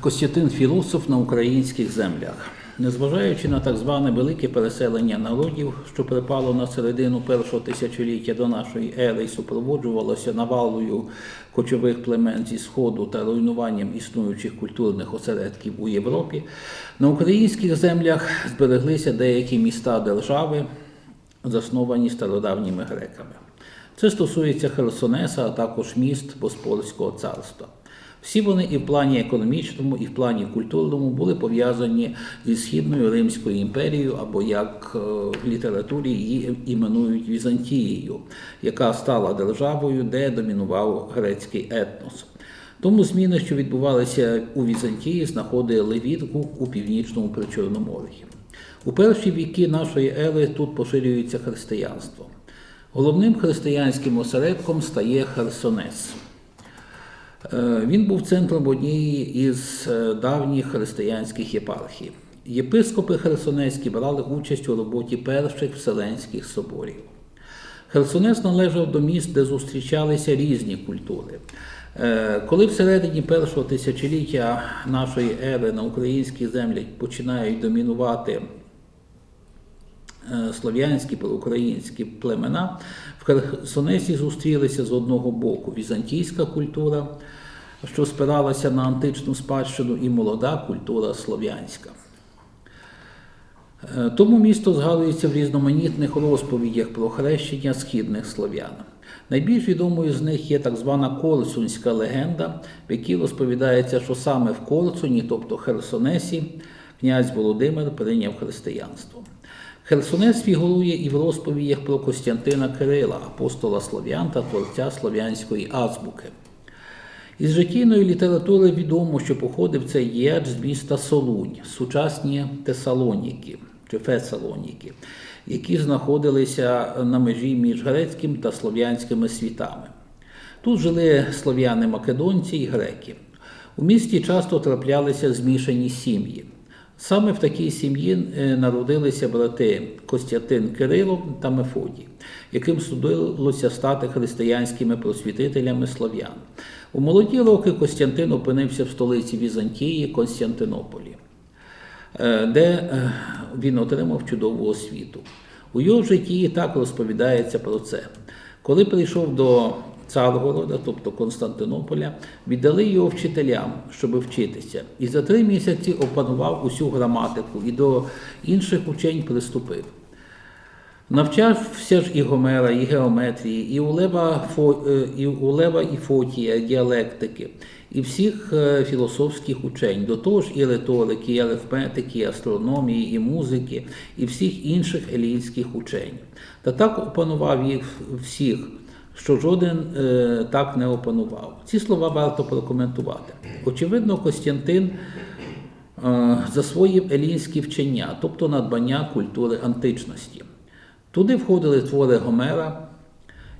Костянтин філософ на українських землях. Незважаючи на так зване велике переселення народів, що припало на середину першого тисячоліття до нашої ери і супроводжувалося навалою кочових племен зі сходу та руйнуванням існуючих культурних осередків у Європі, на українських землях збереглися деякі міста держави, засновані стародавніми греками. Це стосується Херсонеса, а також міст Боспорського царства. Всі вони і в плані економічному, і в плані культурному були пов'язані зі Східною Римською імперією, або як е, в літературі її іменують Візантією, яка стала державою, де домінував грецький етнос. Тому зміни, що відбувалися у Візантії, знаходили відгук у північному Причорномор'ї. У перші віки нашої ери тут поширюється християнство. Головним християнським осередком стає Херсонес. Е, Він був центром однієї із е, давніх християнських єпархій. Єпископи Херсонецькі брали участь у роботі перших вселенських соборів. Херсонес належав до міст, де зустрічалися різні культури. Е, Коли всередині першого тисячоліття нашої ери на українській землі починають домінувати слов'янські проукраїнські племена, в Херсонесі зустрілися з одного боку візантійська культура, що спиралася на античну спадщину, і молода культура слов'янська. Е, Тому місто згадується в різноманітних розповідях про хрещення східних слов'ян. Найбільш відомою з них є так звана Корсунська легенда, в якій розповідається, що саме в Корсуні, тобто Херсонесі, князь Володимир прийняв християнство. Херсонес фігурує і в розповідях про Костянтина Кирила, апостола слов'ян та творця слов'янської азбуки. Із життєвої літератури відомо, що походив цей діяч з міста Солунь, сучасні Тесалоніки чи Фесалоніки, які знаходилися на межі між грецьким та слов'янськими світами. Тут жили слов'яни македонці і греки. У місті часто траплялися змішані сім'ї. Саме в такій сім'ї е, народилися брати Костянтин Кирило та Мефодій, яким судилося стати християнськими просвітителями слов'ян. У молоді роки Костянтин опинився в столиці Візантії Константинополі, е, де е, він отримав чудову освіту. У його житті так розповідається про це. Коли прийшов до Царгорода, тобто Константинополя, віддали його вчителям, щоб вчитися. І за три місяці опанував усю граматику і до інших учень приступив. Навчався ж і Гомера, і геометрії, і у Лева, Фо- е, і у Лева і Фотія діалектики, і всіх е, філософських учень, до того ж і риторики, і арифметики, і астрономії, і музики, і всіх інших елінських учень. Та так опанував їх всіх, що жоден е, так не опанував. Ці слова варто прокоментувати. Очевидно, Костянтин е, засвоїв елінські вчення, тобто надбання культури античності. Туди входили твори Гомера,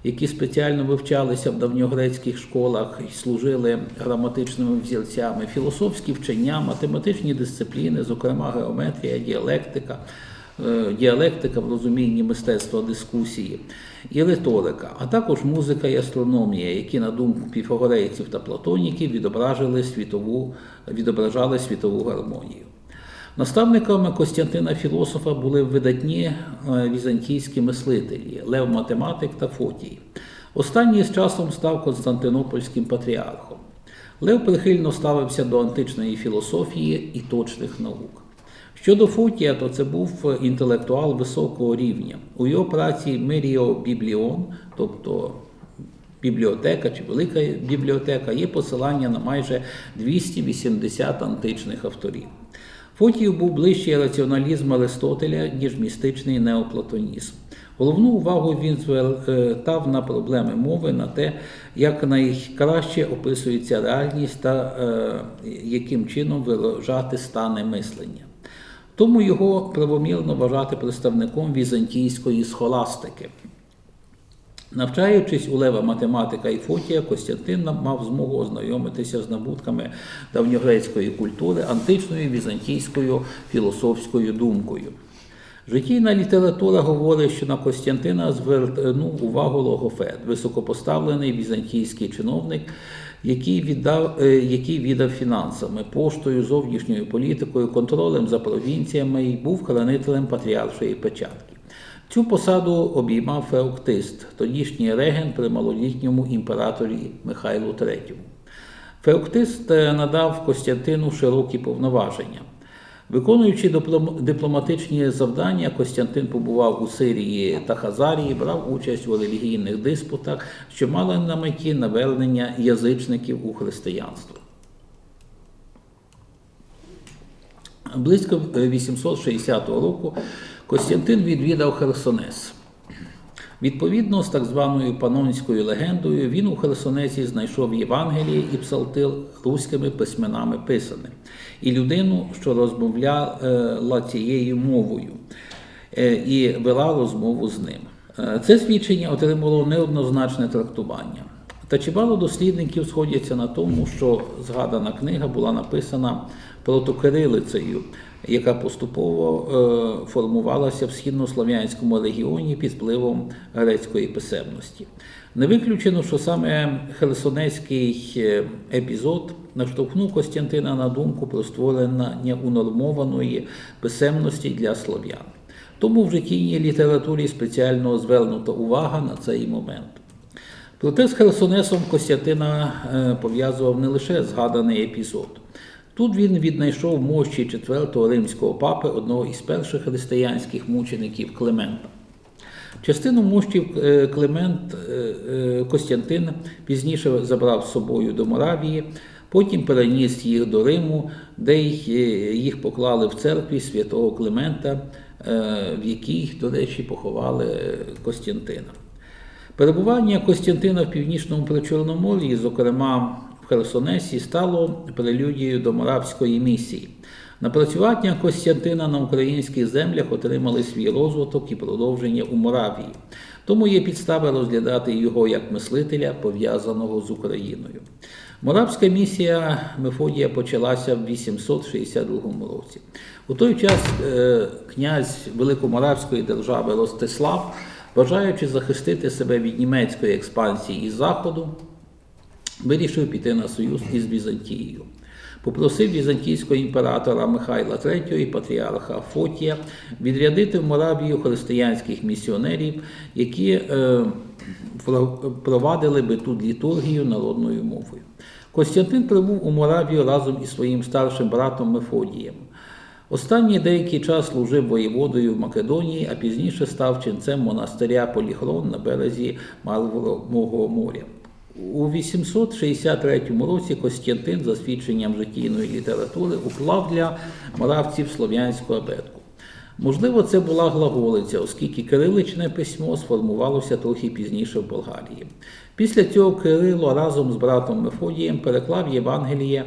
які спеціально вивчалися в давньогрецьких школах і служили граматичними взірцями, філософські вчення, математичні дисципліни, зокрема геометрія, діалектика, діалектика в розумінні мистецтва дискусії і риторика, а також музика і астрономія, які, на думку піфагорейців та платоніків, відображали світову, відображали світову гармонію. Наставниками Костянтина Філософа були видатні е, візантійські мислителі Лев Математик та Фотій. Останній з часом став Константинопольським патріархом. Лев прихильно ставився до античної філософії і точних наук. Щодо Фотія, то це був інтелектуал високого рівня. У його праці Миріо Бібліон, тобто бібліотека чи велика бібліотека, є посилання на майже 280 античних авторів. Фотіїв був ближчий раціоналізм Аристотеля, ніж містичний неоплатонізм. Головну увагу він звертав на проблеми мови, на те, як найкраще описується реальність та е, яким чином виражати стани мислення. Тому його правомірно вважати представником візантійської схоластики. Навчаючись у Лева математика і Фотія, Костянтин мав змогу ознайомитися з набутками давньогрецької культури, античною візантійською філософською думкою. Життєйна література говорить, що на Костянтина звернув увагу Логофет, високопоставлений візантійський чиновник, який віддав, е, який віддав фінансами, поштою, зовнішньою політикою, контролем за провінціями і був хранителем патріаршої печатки. Цю посаду обіймав Феоктист, тодішній регент при малолітньому імператорі Михайлу III. Феоктист е, надав Костянтину широкі повноваження. Виконуючи дипломатичні завдання, Костянтин побував у Сирії та Хазарії, брав участь у релігійних диспутах, що мали на меті навернення язичників у християнство. Близько е, 860 року Костянтин відвідав Херсонес. Відповідно з так званою панонською легендою, він у Херсонесі знайшов Євангеліє і псалтир руськими письменами писане, і людину, що розмовляла цією мовою, е, і вела розмову з ним. Е, Це свідчення отримало неоднозначне трактування. Та чимало дослідників сходяться на тому, що згадана книга була написана протокирилицею, яка поступово е, формувалася в східнослов'янському регіоні під впливом грецької писемності. Не виключено, що саме херсонецький е, епізод наштовхнув Костянтина на думку про створення унормованої писемності для слов'ян. Тому в життєвій літературі спеціально звернута увага на цей момент. Проте з Херсонесом Костянтина е, пов'язував не лише згаданий епізод. Тут він віднайшов мощі четвертого римського папи, одного із перших християнських мучеників Климента. Частину мощів е, Климент е, е, Костянтин пізніше забрав з собою до Моравії, потім переніс їх до Риму, де їх поклали в церкві святого Климента, в якій, до речі, поховали Костянтина. Перебування Костянтина в північному Причорномор'ї, зокрема Херсонесі, стало прелюдією до моравської місії. Напрацювання Костянтина на українських землях отримали свій розвиток і продовження у Моравії. Тому є підстави розглядати його як мислителя, пов'язаного з Україною. Моравська місія Мефодія почалася в 862 році. У той час е, князь Великоморавської держави Ростислав, бажаючи захистити себе від німецької експансії із заходу, вирішив піти на союз із Візантією. Попросив візантійського імператора Михайла III і патріарха Фотія відрядити в Моравію християнських місіонерів, які е, провадили би тут літургію народною мовою. Костянтин прибув у Моравію разом із своїм старшим братом Мефодієм. Останній деякий час служив воєводою в Македонії, а пізніше став ченцем монастиря Поліхрон на березі Мармурового моря. У 863 році Костянтин, за свідченням житійної літератури, уклав для моравців слов'янську абетку. Можливо, це була глаголиця, оскільки кириличне письмо сформувалося трохи пізніше в Болгарії. Після цього Кирило разом з братом Мефодієм переклав Євангеліє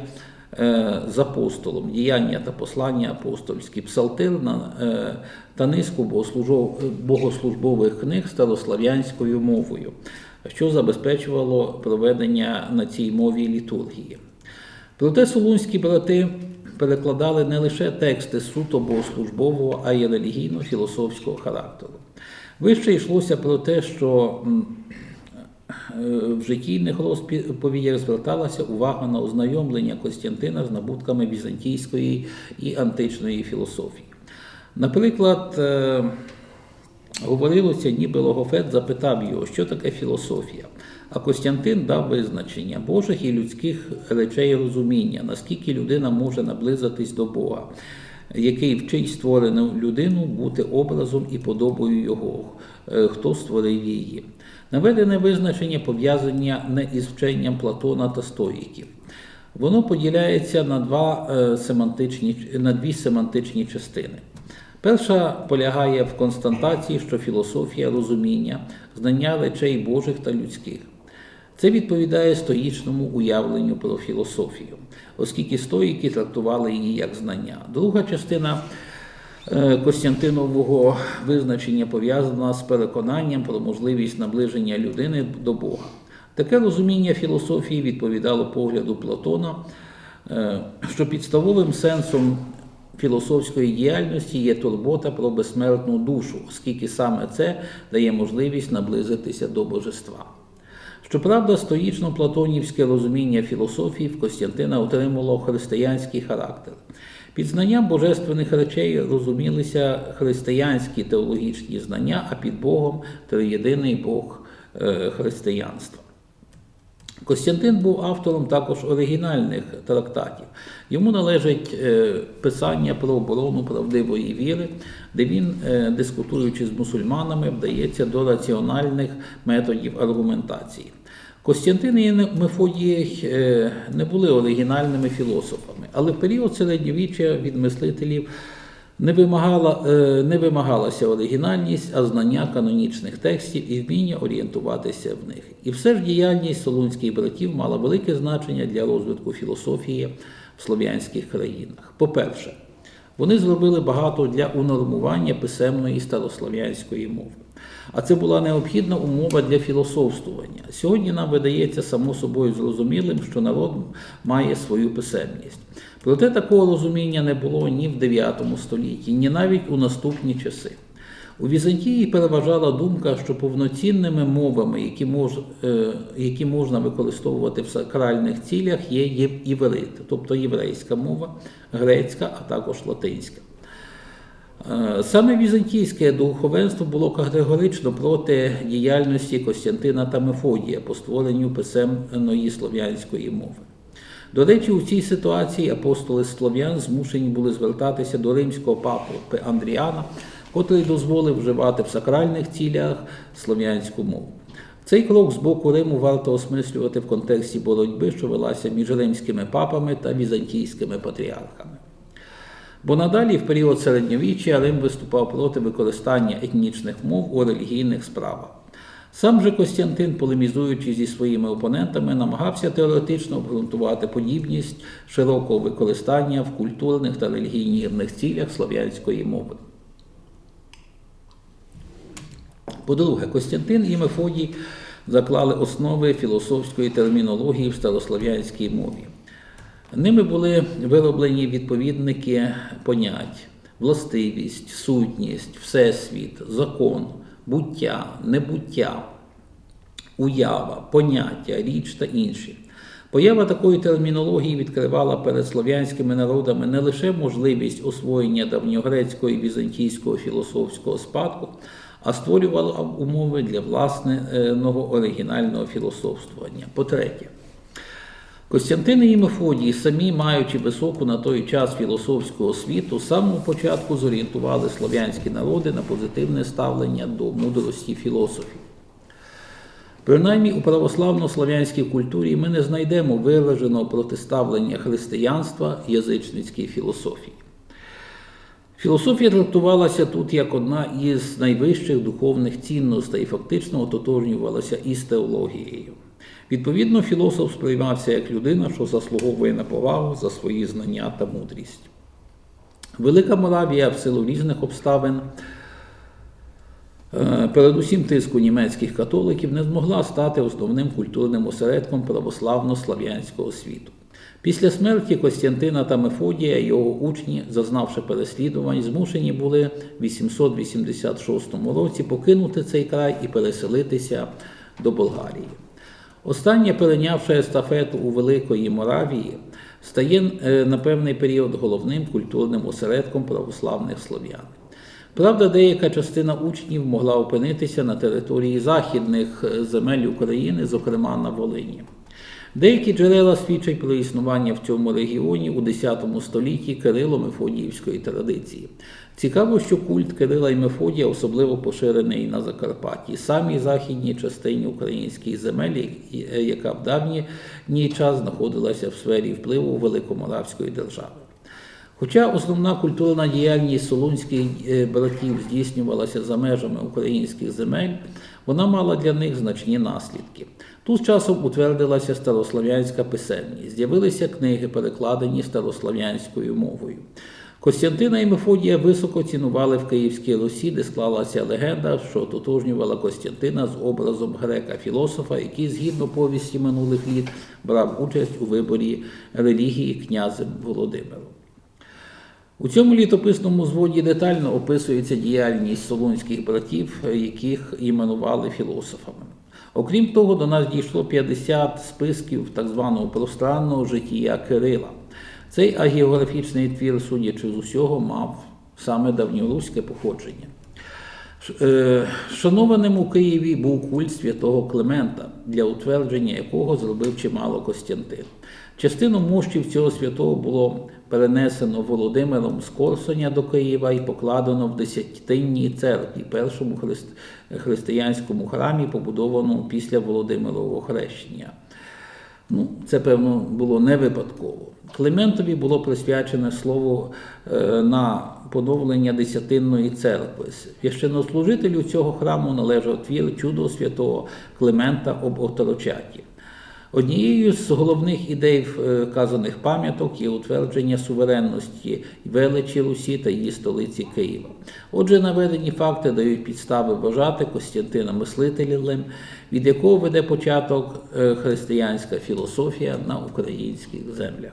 е, з апостолом, діяння та послання апостольські, псалтир е, та низку богослужбових книг старослав'янською мовою, що забезпечувало проведення на цій мові літургії. Проте солунські брати перекладали не лише тексти суто богослужбового, а й релігійно-філософського характеру. Вище йшлося про те, що е, в житійних розповідях зверталася увага на ознайомлення Костянтина з набутками візантійської і античної філософії. Наприклад, е, говорилося, ніби Логофет запитав його, що таке філософія. А Костянтин дав визначення Божих і людських речей розуміння, наскільки людина може наблизитись до Бога, який вчить створену людину бути образом і подобою Його, е, хто створив її. Наведене визначення пов'язання не із вченням Платона та стоїків. Воно поділяється на, два, е, семантичні, на дві семантичні частини. Перша полягає в констатації, що філософія розуміння, знання речей Божих та людських. Це відповідає стоїчному уявленню про філософію, оскільки стоїки трактували її як знання. Друга частина е, Костянтинового визначення пов'язана з переконанням про можливість наближення людини до Бога. Таке розуміння філософії відповідало погляду Платона, е, що підставовим сенсом філософської діяльності є турбота про безсмертну душу, оскільки саме це дає можливість наблизитися до божества. Щоправда, стоїчно-платонівське розуміння філософії в Костянтина отримало християнський характер. Під знанням божественних речей розумілися християнські теологічні знання, а під Богом триєдиний Бог е, християнства. Костянтин був автором також оригінальних трактатів. Йому належить е, писання про оборону правдивої віри, де він, е, дискутуючи з мусульманами, вдається до раціональних методів аргументації. Костянтин і Мефодій е, не були оригінальними філософами, але в період середньовіччя від мислителів не, вимагала, е, не вимагалася оригінальність, а знання канонічних текстів і вміння орієнтуватися в них. І все ж діяльність солунських братів мала велике значення для розвитку філософії в слов'янських країнах. По-перше, вони зробили багато для унормування писемної старослов'янської мови. А це була необхідна умова для філософствування. Сьогодні нам видається само собою зрозумілим, що народ має свою писемність. Проте такого розуміння не було ні в 9 столітті, ні навіть у наступні часи. У Візантії переважала думка, що повноцінними мовами, які мож, е, які можна використовувати в сакральних цілях, є є- іврит, тобто єврейська мова, грецька, а також латинська. Е, Саме візантійське духовенство було категорично проти діяльності Костянтина та Мефодія по створенню писемної слов'янської мови. До речі, у цій ситуації апостоли слов'ян змушені були звертатися до римського папи Андріана, котрий дозволив вживати в сакральних цілях слов'янську мову. Цей крок з боку Риму варто осмислювати в контексті боротьби, що велася між римськими папами та візантійськими патріархами. Бо надалі, в період середньовіччя, Рим виступав проти використання етнічних мов у релігійних справах. Сам же Костянтин, полемізуючи зі своїми опонентами, намагався теоретично обґрунтувати подібність широкого використання в культурних та релігійних цілях слов'янської мови. По-друге, Костянтин і Мефодій заклали основи філософської термінології в старослов'янській мові. Ними були вироблені відповідники понять, властивість, сутність, всесвіт, закон, буття, небуття, уява, поняття, річ та інші. Поява такої термінології відкривала перед слов'янськими народами не лише можливість освоєння давньогрецького і візантійського філософського спадку, а створювала умови для власного оригінального філософствування. По-третє, Костянтин і Мефодій, самі маючи високу на той час філософську освіту, з самого початку зорієнтували слов'янські народи на позитивне ставлення до мудрості філософів. Принаймні у православно-слов'янській культурі ми не знайдемо вираженого протиставлення християнства язичницькій філософії. Філософія трактувалася тут як одна із найвищих духовних цінностей і фактично ототожнювалася із теологією. Відповідно, філософ сприймався як людина, що заслуговує на повагу за свої знання та мудрість. Велика Моравія в силу різних обставин, е, передусім тиску німецьких католиків, не змогла стати основним культурним осередком православно-слав'янського світу. Після смерті Костянтина та Мефодія його учні, зазнавши переслідувань, змушені були в 886 році покинути цей край і переселитися до Болгарії. Останнє, перейнявши естафету у Великої Моравії, стає е, на певний період головним культурним осередком православних слов'ян. Правда, деяка частина учнів могла опинитися на території західних е, земель України, зокрема на Волині. Деякі джерела свідчать про існування в цьому регіоні у X столітті Кирило-Мефодіївської традиції. Цікаво, що культ Кирила і Мефодія особливо поширений на Закарпатті, самій західній частині українських земель, яка в давній час знаходилася в сфері впливу Великоморавської держави. Хоча основна культурна діяльність солунських е, братів здійснювалася за межами українських земель, вона мала для них значні наслідки. Тут з часом утвердилася старослов'янська писемність, з'явилися книги, перекладені старослов'янською мовою. Костянтина і Мефодія високо цінували в Київській Русі, де склалася легенда, що ототожнювала Костянтина з образом грека-філософа, який, згідно повісті минулих літ, брав участь у виборі релігії князем Володимиром. У цьому літописному зводі детально описується діяльність солунських братів, яких іменували філософами. Окрім того, до нас дійшло 50 списків так званого пространного життя Кирила. Цей агіографічний твір, судячи з усього, мав саме давньоруське походження. Е, Шанованим у Києві був культ святого Климента, для утвердження якого зробив чимало Костянтин. Частину мощів цього святого було перенесено Володимиром з Корсуня до Києва і покладено в Десятинній церкві, першому христ- християнському храмі, побудованому після Володимирового хрещення. Ну, це, певно, було не випадково. Климентові було присвячене слово е, на поновлення Десятинної церкви. Священнослужителю цього храму належав твір чудо святого Климента об оторочаті. Однією з головних ідей е, вказаних пам'яток є утвердження суверенності величі Русі та її столиці Києва. Отже, наведені факти дають підстави вважати Костянтина мислителем, від якого веде початок е, християнська філософія на українських землях.